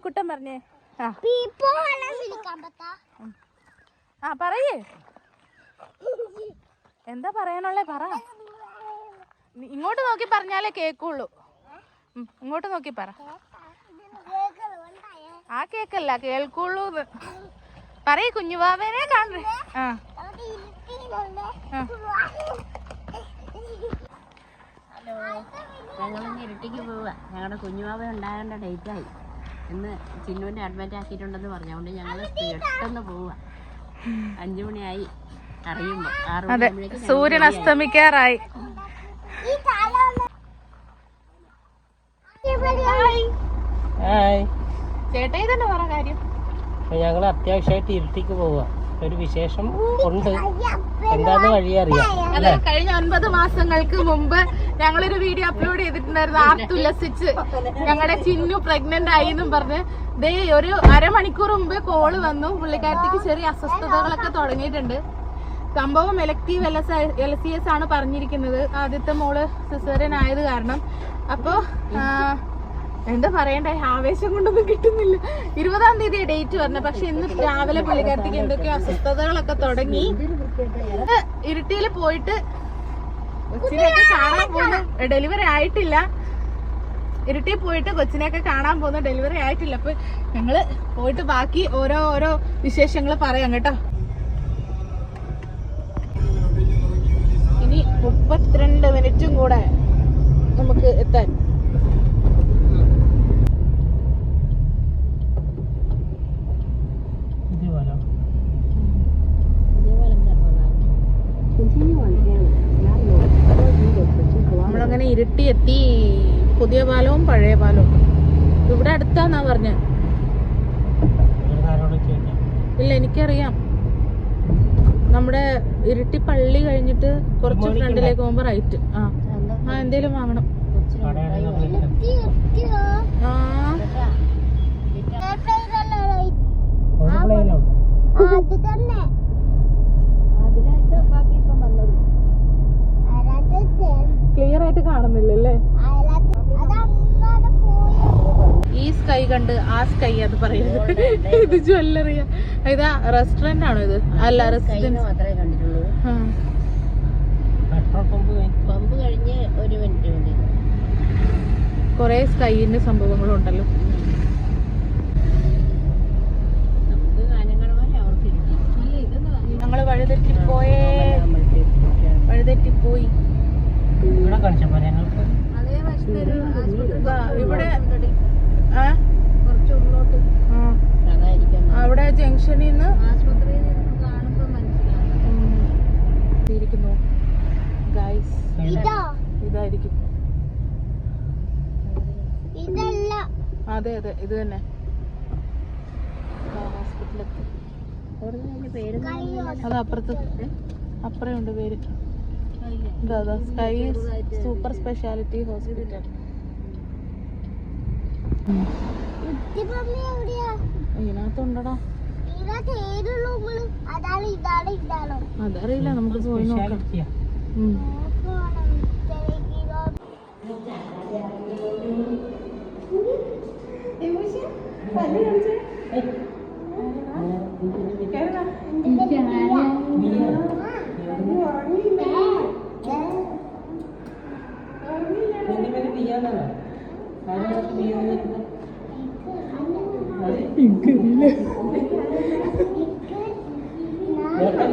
ഇനി പറഞ്ഞേ. ആ. പറയേ. എന്താ പറയാനുള്ളേ? പറ. ഇങ്ങോട്ട് നോക്കി പറഞ്ഞാലേ കേക്കുള്ളൂ. ഇങ്ങോട്ട് നോക്കി പറ. ആ കേക്കല്ല കേൾക്കുള്ളൂ പറയ് കുഞ്ഞുവാവേനെ കാണേ ആ. ആ. ഞങ്ങളിന്ന് ഇരുട്ടിക്ക് പോവുക ഞങ്ങളുടെ കുഞ്ഞുമാവ ഉണ്ടാകേണ്ട ഡേറ്റായി ഇന്ന് ചിന്നുവിനെ അഡ്മിറ്റ് ആക്കിയിട്ടുണ്ടെന്ന് പറഞ്ഞു. അതുകൊണ്ട് ഞങ്ങൾ പെട്ടെന്ന് പോവുക അഞ്ചു മണിയായി. അറിയുമ്പോൾ ആറ് അതെ സൂര്യൻ അസ്തമിക്കാറായി. ഈ കാലം ഹായ്. ചേട്ടായി തന്നെ പറ കാര്യം. ഞങ്ങൾ അത്യാവശ്യമായിട്ട് ഇരുട്ടിക്ക് പോവുക ഒരു വിശേഷം ഉണ്ട്. എന്താന്ന് വഴി അറിയാം. അതെ കഴിഞ്ഞ ഒൻപത് മാസങ്ങൾക്ക് മുമ്പ് ഞങ്ങളൊരു വീഡിയോ അപ്ലോഡ് ചെയ്തിട്ടുണ്ടായിരുന്നു ആർത്തുല്ലസിച്ച് ഞങ്ങളുടെ ചിന്നു പ്രഗ്നന്റ് ആയി എന്നും പറഞ്ഞ്. ദേ ഒരു അരമണിക്കൂർ മുമ്പ് കോൾ വന്നു. പുള്ളിക്കാരത്തേക്ക് ചെറിയ അസ്വസ്ഥതകളൊക്കെ തുടങ്ങിയിട്ടുണ്ട്. സംഭവം elective L S L C S ആണ് പറഞ്ഞിരിക്കുന്നത്. ആദ്യത്തെ മോൾ സിസേറിയൻ ആയത് കാരണം. അപ്പോ എന്താ പറയണ്ടേ? ആവേശം കൊണ്ടൊന്നും കിട്ടുന്നില്ല. ഇരുപതാം തീയതി ഡേറ്റ് പറഞ്ഞ പക്ഷെ ഇന്ന് രാവിലെ പുള്ളിക്കാരത്തേക്ക് എന്തൊക്കെയോ അസ്വസ്ഥതകളൊക്കെ തുടങ്ങി. ഇരുട്ടിയിൽ പോയിട്ട് കൊച്ചിനെയൊക്കെ കാണാൻ പോകുന്നു ഡെലിവറി ആയിട്ടില്ല. ഇരുട്ടി പോയിട്ട് കൊച്ചിനെയൊക്കെ കാണാൻ പോകുന്നു ഡെലിവറി ആയിട്ടില്ല. അപ്പൊ ഞങ്ങൾ പോയിട്ട് ബാക്കി ഓരോ ഓരോ വിശേഷങ്ങൾ പറയാം കേട്ടോ. ഇനി മുപ്പത്തിരണ്ട് മിനിറ്റും കൂടെ നമുക്ക് എത്താൻ. നമ്മളങ്ങനെ ഇരുട്ടി എത്തി പുതിയ പാലവും പഴയ പാലവും ഇവിടെ അടുത്താന്നാ പറഞ്ഞ. ഇല്ല എനിക്കറിയാം. നമ്മുടെ ഇരുട്ടി പള്ളി കഴിഞ്ഞിട്ട് കുറച്ച് ഫ്രണ്ടിലേക്ക് പോകുമ്പോ റൈറ്റ്. ആ. ആ എന്തേലും വാങ്ങണം. ആ ഒരു പ്ലെയിനുണ്ട് അത് തന്നെ അതിനായിട്ട് പാപ്പി ഇപ്പം വന്നത് അതിനകത്ത് ക്ലിയർ ആയിട്ട് കാണുന്നില്ലല്ലേ അതിനകത്ത് അതങ്ങോട്ട് പോയി ഈ സ്കൈ കണ്ട് ആ സ്കൈ അത് പറയുന്നത്. ഇത് ജ്വല്ലറിയ ഇതാ റെസ്റ്റോറന്റ് ആണോ ഇത്? അല്ല റെസ്റ്റോറന്റ് റെസിഡൻസ് മാത്രമേ കണ്ടിട്ടുള്ളൂ. പെട്രോൾ പമ്പ് പമ്പ് കഴിഞ്ഞ്. ഒരു മിനിറ്റ് മതി. കൊറേ സ്കൈന്റെ സംഭവങ്ങളുണ്ടല്ലോ. ഞങ്ങൾ വഴിതെറ്റിപ്പോയേ വഴിതെറ്റിപ്പോയി ഇവിടെ ഞങ്ങൾക്ക്. ഇതാ, ഇവിടെ ആ? കുറച്ച് ഉള്ളോട്ട് അവിടെ ജംഗ്ഷനിൽ നിന്ന് ആശുപത്രിയിൽ കാണുമ്പോൾ മനസ്സിലാവും ഇരിക്കുന്നു. ഗൈസ് ഇതോ? ഇതായിരിക്കും. ഇതല്ല. അതെ അതെ ഇത് തന്നെ. ഹോസ്പിറ്റലെത്തി അവിടെ അതിന്റെ പേര് അത് അപ്പുറത്ത്. അപ്പുറം ഉണ്ട് പേര് സ്കൈ സൂപ്പർ സ്പെഷ്യാലിറ്റി ഹോസ്പിറ്റൽ ഇതിനകത്തുണ്ടടാ. അതറിയില്ല നമുക്ക് പോയി നോക്കാം.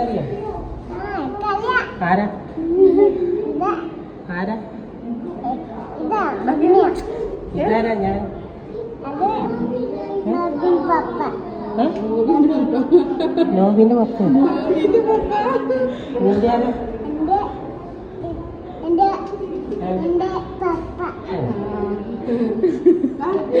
അറിയാം? ആരാ? ആരാ? ഇതാരാ ഞാൻ? നോബിന്റെ പപ്പ. നിന്റെ ആരാ നീ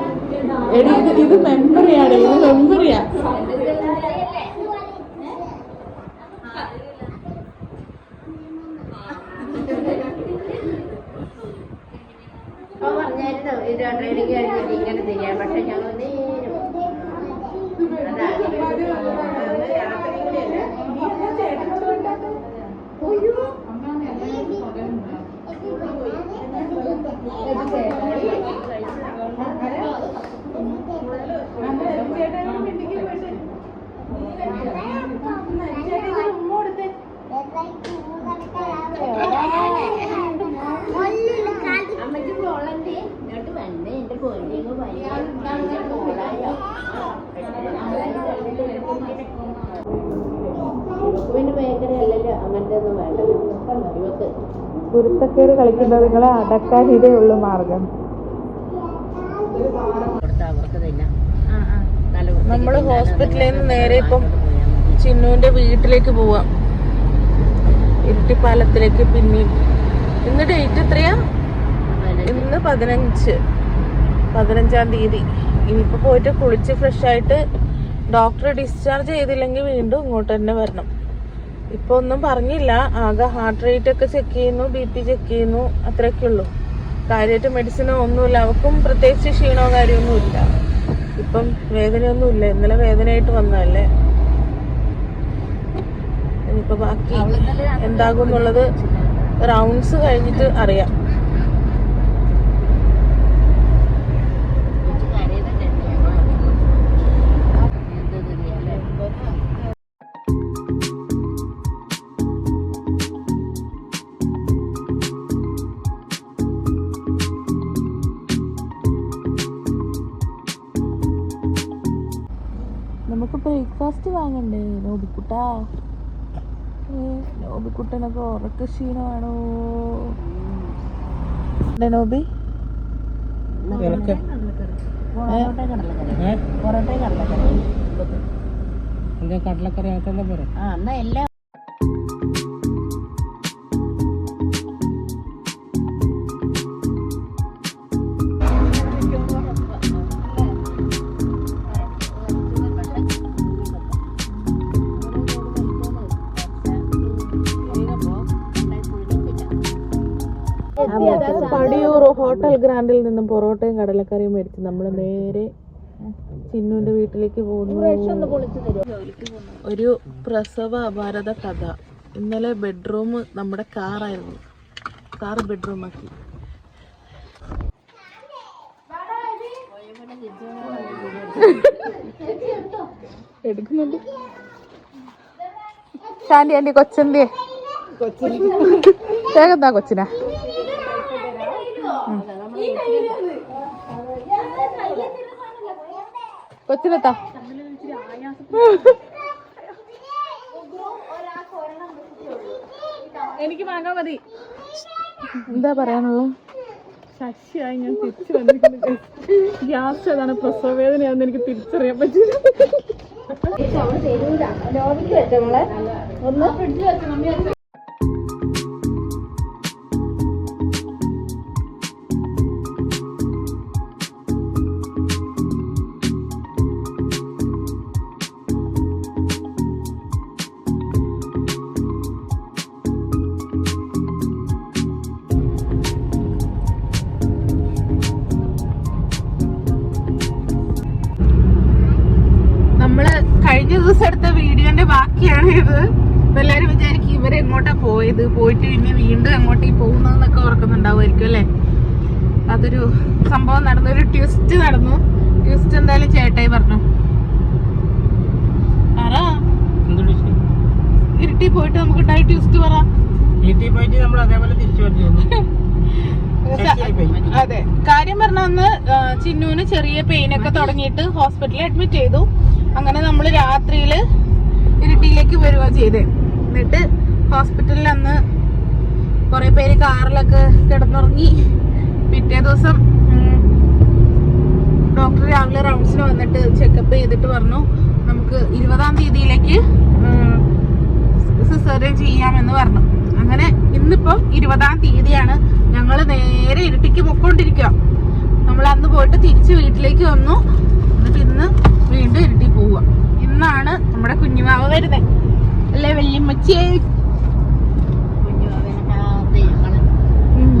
എടി ഇത് ഇത് മെമ്മറിയാണ് ഇത് മെമ്മറിയാ പറഞ്ഞായിരുന്നു ഇത് ട്രെയിനിങ് കഴിഞ്ഞിട്ട് ഇങ്ങനെ തിരിയാം പക്ഷെ ഞങ്ങൾ നേരം അമ്മയ്ക്ക് പോളണ്ടേ ഇങ്ങോട്ട് വന്നേ എന്റെ പൊന്നിങ്ങ് പിന്നെ ബേക്കറി അല്ലല്ലോ അങ്ങനത്തെ ഒന്നും വേണ്ട ഇവക്ക് കളിക്കുന്നത് നിങ്ങളെ അടക്കാൻ ഇതേ ഉള്ളു മാർഗം. നമ്മൾ ഹോസ്പിറ്റലിൽ നിന്ന് നേരെ ഇപ്പം ചിന്നുവിന്റെ വീട്ടിലേക്ക് പോവാം. ഇരട്ടിപ്പാലത്തിലേക്ക് പിന്നെയും ഇന്ന് ഡേറ്റ് എത്രയാ? ഇന്ന് പതിനഞ്ച്. പതിനഞ്ചാം തീയതി. ഇനിയിപ്പോ പോയിട്ട് കുളിച്ച് ഫ്രഷ് ആയിട്ട് ഡോക്ടർ ഡിസ്ചാർജ് ചെയ്തില്ലെങ്കിൽ വീണ്ടും ഇങ്ങോട്ട് തന്നെ വരണം. ഇപ്പൊ ഒന്നും പറഞ്ഞില്ല. ആകെ ഹാർട്ട് റേറ്റ് ഒക്കെ ചെക്ക് ചെയ്യുന്നു ബി പി ചെക്ക് ചെയ്യുന്നു അത്രയൊക്കെ ഉള്ളൂ. കാര്യമായിട്ട് മെഡിസിനോ ഒന്നുമില്ല. അവർക്കും പ്രത്യേകിച്ച് ക്ഷീണോ കാര്യമൊന്നും ഇല്ല. ഇപ്പം വേദനയൊന്നും ഇല്ല ഇന്നലെ വേദനയായിട്ട് വന്നതല്ലേ? ഇനിയിപ്പോ ബാക്കി എന്താകും എന്നുള്ളത് റൗണ്ട്സ് കഴിഞ്ഞിട്ട് അറിയാം. വാങ്ങണ്ടേ നോബിക്കുട്ടാ നോബിക്കുട്ടനൊക്കെ ഉറക്ക ക്ഷീണമാണോ? നോബി കടലക്കറി കടലക്കറി ആ എന്നാ എല്ലാം ഗ്രാൻഡിൽ നിന്നും പൊറോട്ടയും കടലക്കറിയും മേടിച്ച് നമ്മൾ നേരെ ചിന്നുവിന്റെ വീട്ടിലേക്ക് പോകുന്നു. ഒരു പ്രസവ അപാരത കഥ. ഇന്നലെ ബെഡ്റൂം നമ്മുടെ കാറായിരുന്നു. കാർ ബെഡ്റൂം ആക്കി. എടുക്കുന്നുണ്ട്. ശാന്തി ആന്റി കൊച്ചന്തി വേഗം കൊച്ചിനാ. കൊച്ചിനെത്താ. എനിക്ക് വാങ്ങാൻ മതി. എന്താ പറയാനുള്ളത്? ശശിയായി ഞാൻ തിരിച്ചു വന്നിരിക്കുന്നു ഗ്യാസ് ഏതാണ്? പ്രസവ വേദനയാണെന്ന് എനിക്ക് തിരിച്ചറിയാൻ പറ്റില്ല. ഒന്ന് ഫ്രിഡ്ജിൽ വെച്ച ദിവസം എടുത്ത വീഡിയോന്റെ ബാക്കിയാണ് ഇത്. എല്ലാരും വിചാരിക്കും ഇവരെ എങ്ങോട്ടാ പോയത്? പോയിട്ട് പിന്നെ വീണ്ടും എങ്ങോട്ടീ പോകുന്നതെന്നൊക്കെ ഓർക്കുന്നുണ്ടാവുമായിരിക്കും അല്ലേ? അതൊരു സംഭവം നടന്നു. ഒരു ട്വിസ്റ്റ് നടന്നു. ട്വിസ്റ്റ് എന്തായാലും ചേട്ടായി പറഞ്ഞു. ഇരുട്ടി പോയിട്ട് നമുക്ക് ട്വിസ്റ്റ് പറ. വീട്ടിൽ പോയിട്ട് നമ്മൾ അതേപോലെ തിരിച്ചു വരുന്നു അതെ. കാര്യം പറഞ്ഞ അന്ന് ചിന്നുവിന് ചെറിയ പെയിൻ ഒക്കെ തുടങ്ങിയിട്ട് ഹോസ്പിറ്റലിൽ അഡ്മിറ്റ് ചെയ്തു. അങ്ങനെ നമ്മൾ രാത്രിയിൽ ഇരുട്ടിയിലേക്ക് വരിക ചെയ്തേ. എന്നിട്ട് ഹോസ്പിറ്റലിൽ അന്ന് കുറെ പേര് കാറിലൊക്കെ കിടന്നുറങ്ങി. പിറ്റേ ദിവസം ഡോക്ടർ രാവിലെ റൗണ്ട്സിന് വന്നിട്ട് ചെക്കപ്പ് ചെയ്തിട്ട് പറഞ്ഞു നമുക്ക് ഇരുപതാം തീയതിയിലേക്ക് സിസേറിയൻ ചെയ്യാമെന്ന് പറഞ്ഞു. അങ്ങനെ ഇന്നിപ്പം ഇരുപതാം തീയതിയാണ്. ഞങ്ങൾ നേരെ ഇരുട്ടിക്ക് പൊക്കോണ്ടിരിക്കുക നമ്മൾ അന്ന് പോയിട്ട് തിരിച്ച് വീട്ടിലേക്ക് വന്നു. പോവുക. ഇന്നാണ് നമ്മുടെ കുഞ്ഞുമാവ് വരുന്നത്. അല്ലേ വല്യമ്മച്ചിയെ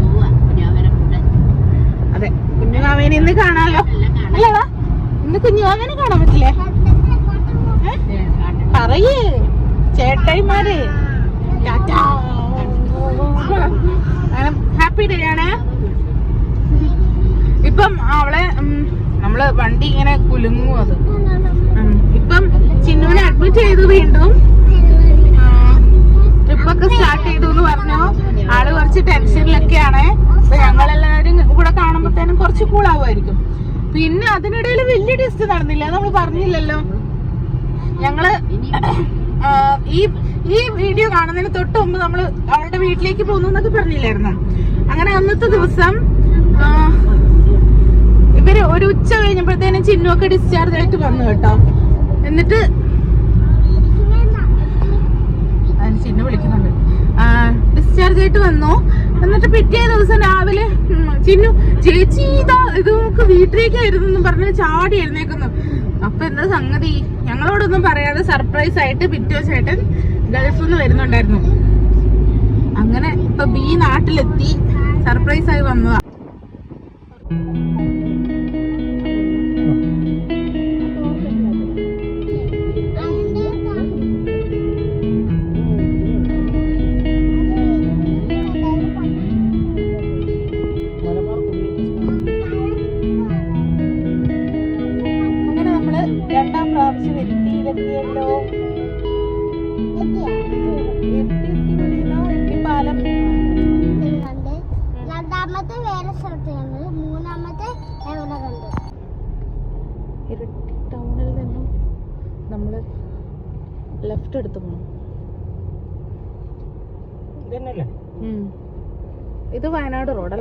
പോവാ അതെ കുഞ്ഞുമാവേനെ ഇന്ന് കാണാലോ? അല്ലടാ ഇന്ന് കുഞ്ഞുമാവേനെ കാണാൻ പറ്റില്ലേ? പറയേ. ചേട്ടായിമാര് ഹാപ്പി ഡേ ആണ്. ഇപ്പം അവളെ നമ്മൾ വണ്ടി ഇങ്ങനെ കുലുങ്ങും അത്. ചെയ്തു വീണ്ടും? ട്രിപ്പൊക്കെ സ്റ്റാർട്ട് ചെയ്തു എന്ന് പറഞ്ഞു. ആൾ കുറച്ച് ടെൻഷനിലൊക്കെയാണ്. അപ്പൊ ഞങ്ങളെല്ലാരും കൂടെ കാണുമ്പോഴത്തേനും കുറച്ച് കൂളാവുമായിരിക്കും പിന്നെ അതിനിടയിൽ വലിയ ടെസ്റ്റ് നടന്നില്ല. നമ്മൾ പറഞ്ഞില്ലല്ലോ. ഞങ്ങൾ ഈ ഈ വീഡിയോ കാണുന്നതിന് തൊട്ട് മുമ്പ് നമ്മൾ അവളുടെ വീട്ടിലേക്ക് പോകുന്നു എന്നൊക്കെ പറഞ്ഞില്ലായിരുന്നു? അങ്ങനെ അന്നത്തെ ദിവസം ഇവർ ഒരു ഉച്ച കഴിഞ്ഞപ്പോഴത്തേനും ചിന്നൊക്കെ ഡിസ്ചാർജ് ആയിട്ട് വന്നു കേട്ടോ. എന്നിട്ട് ആയിട്ട് വന്നോ? എന്നിട്ട് പിറ്റേ ദിവസം രാവിലെ ചിന്നു ചേച്ചി ഇതാ ഇത് നമുക്ക് വീട്ടിലേക്കായിരുന്നു എന്ന് പറഞ്ഞ് ചാടി എഴുന്നേക്കുന്നു. അപ്പൊ എന്താ സംഗതി? ഞങ്ങളോടൊന്നും പറയാതെ സർപ്രൈസ് ആയിട്ട് പിറ്റേ ചേട്ടൻ ഗൾഫിൽ നിന്ന് വരുന്നുണ്ടായിരുന്നു. അങ്ങനെ ഇപ്പൊ ബി നാട്ടിലെത്തി. സർപ്രൈസ് ആയി വന്നതാ.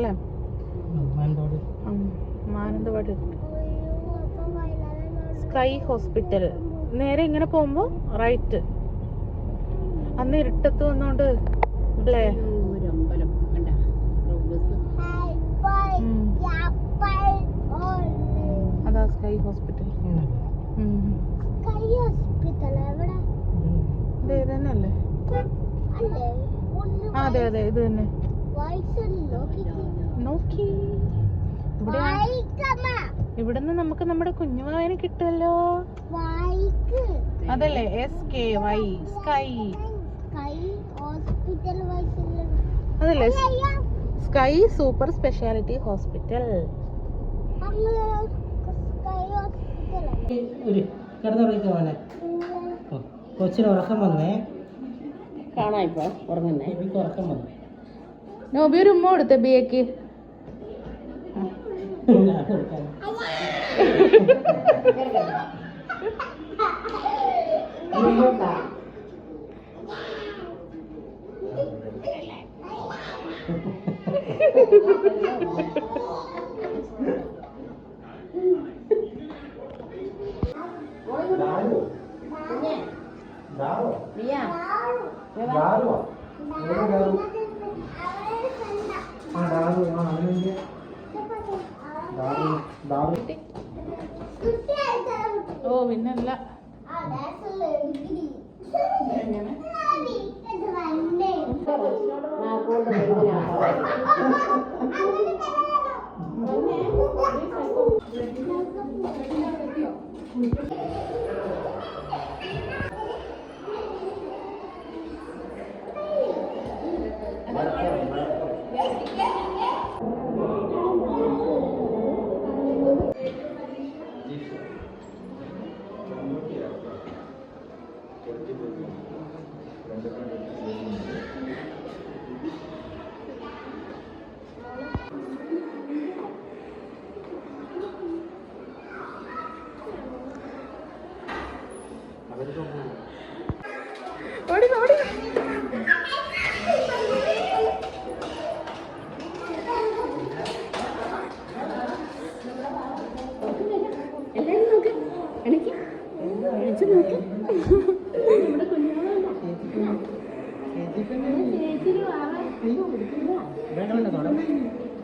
റോഡല്ലേ മാനന്തവാടി സ്കൈ ഹോസ്പിറ്റൽ നേരെ ഇങ്ങനെ പോകുമ്പോൾ റൈറ്റ് അന്ന് ഇരുട്ടത്ത് വന്നോണ്ട് അല്ലേ. അതാ സ്കൈ ഹോസ്പിറ്റൽ ഇത് തന്നെയല്ലേ അല്ലേ? അതെ അതെ ഇത് തന്നെ. നോക്കി. ഇവിടുന്ന് നമുക്ക് നമ്മുടെ കുഞ്ഞുമാവനെ കിട്ടുമല്ലോ. അതല്ലേ? എസ് കെ വൈ സ്കൈ അതല്ലേ? സ്കൈ സൂപ്പർ സ്പെഷ്യാലിറ്റി ഹോസ്പിറ്റൽ കൊച്ചിന് ഉറക്കം വന്നേ. കാണാ ഇപ്പൊ ഉറങ്ങുന്നേ. എനിക്ക് ഉറക്കം വന്നു. നോബി ഒരു ഉമ്മ കൊടുത്ത ബിയക്ക്. പ്രിയ ഓ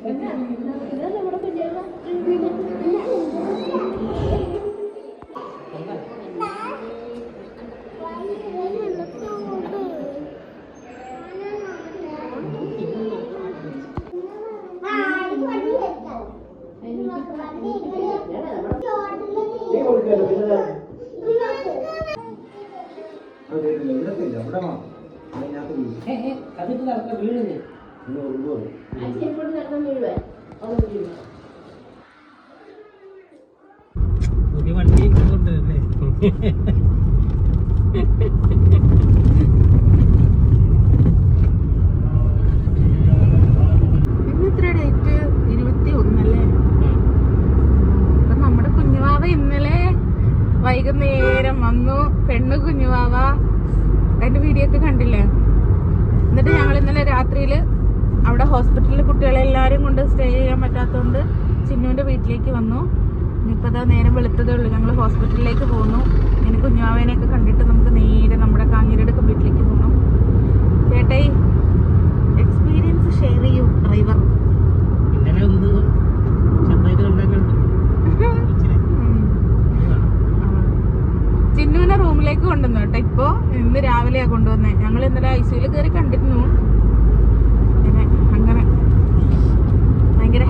ഇതാ നമ്മുടെ കുഞ്ഞുങ്ങളെ വൈകുന്നേരം വന്നു. പെണ്ണ് കുഞ്ഞുവാവ. അതിന്റെ വീഡിയോ കണ്ടില്ലേ? എന്നിട്ട് ഞങ്ങൾ ഇന്നലെ രാത്രിയിൽ അവിടെ ഹോസ്പിറ്റലിൽ കുട്ടികളെ എല്ലാരും കൊണ്ട് സ്റ്റേ ചെയ്യാൻ പറ്റാത്തതുകൊണ്ട് ചിന്നുവിന്റെ വീട്ടിലേക്ക് വന്നു. ഇനിയിപ്പോ അതാ നേരം വെളുത്തതേ ഉള്ളൂ. ഞങ്ങൾ ഹോസ്പിറ്റലിലേക്ക് പോകുന്നു. ഇനി കുഞ്ഞുവാവേനെയൊക്കെ കണ്ടിട്ട് നമുക്ക് നേരെ നമ്മുടെ കാഞ്ഞിരടുക്ക വീട്ടിലേക്ക് പോകണം ചേട്ടായി എക്സ്പീരിയൻസ് ഷെയർ ചെയ്യൂ ഡ്രൈവർ ഇന്നലെ ഒന്ന് ചെറുതായിട്ട് കണ്ടാലുണ്ട് ചിന്നുവിനെ റൂമിലേക്ക് കൊണ്ടുവന്നു കേട്ടോ. ഇപ്പൊ ഇന്ന് രാവിലെയാ കൊണ്ടുവന്നേ. ഞങ്ങൾ ഇന്നലെ ഐ സിയിൽ കയറി കണ്ടിരുന്നു. അങ്ങനെ അങ്ങനെ